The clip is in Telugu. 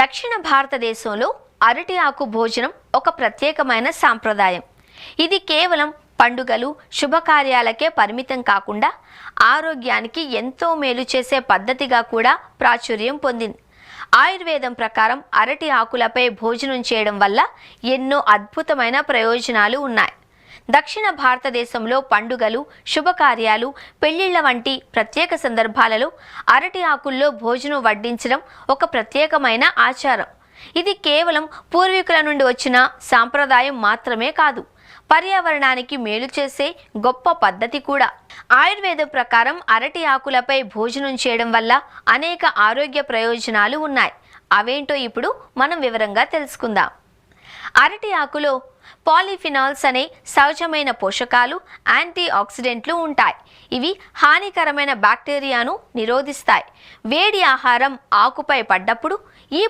దక్షిణ భారతదేశంలో అరటి ఆకు భోజనం ఒక ప్రత్యేకమైన సాంప్రదాయం. ఇది కేవలం పండుగలు శుభకార్యాలకే పరిమితం కాకుండా ఆరోగ్యానికి ఎంతో మేలు చేసే పద్ధతిగా కూడా ప్రాచుర్యం పొందింది. ఆయుర్వేదం ప్రకారం అరటి ఆకులపై భోజనం చేయడం వల్ల ఎన్నో అద్భుతమైన ప్రయోజనాలు ఉన్నాయి. దక్షిణ భారతదేశంలో పండుగలు శుభకార్యాలు పెళ్ళిళ్ళ వంటి ప్రత్యేక సందర్భాలలో అరటి ఆకుల్లో భోజనం వడ్డించడం ఒక ప్రత్యేకమైన ఆచారం. ఇది కేవలం పూర్వీకుల నుండి వచ్చిన సాంప్రదాయం మాత్రమే కాదు పర్యావరణానికి మేలు చేసే గొప్ప పద్ధతి కూడా. ఆయుర్వేదం ప్రకారం అరటి ఆకులపై భోజనం చేయడం వల్ల అనేక ఆరోగ్య ప్రయోజనాలు ఉన్నాయి. అవేంటో ఇప్పుడు మనం వివరంగా తెలుసుకుందాం. అరటి ఆకులో పాలిఫినాల్స్ అనే సహజమైన పోషకాలు యాంటీ ఆక్సిడెంట్లు ఉంటాయి. ఇవి హానికరమైన బ్యాక్టీరియాను నిరోధిస్తాయి. వేడి ఆహారం ఆకుపై పడ్డప్పుడు ఈ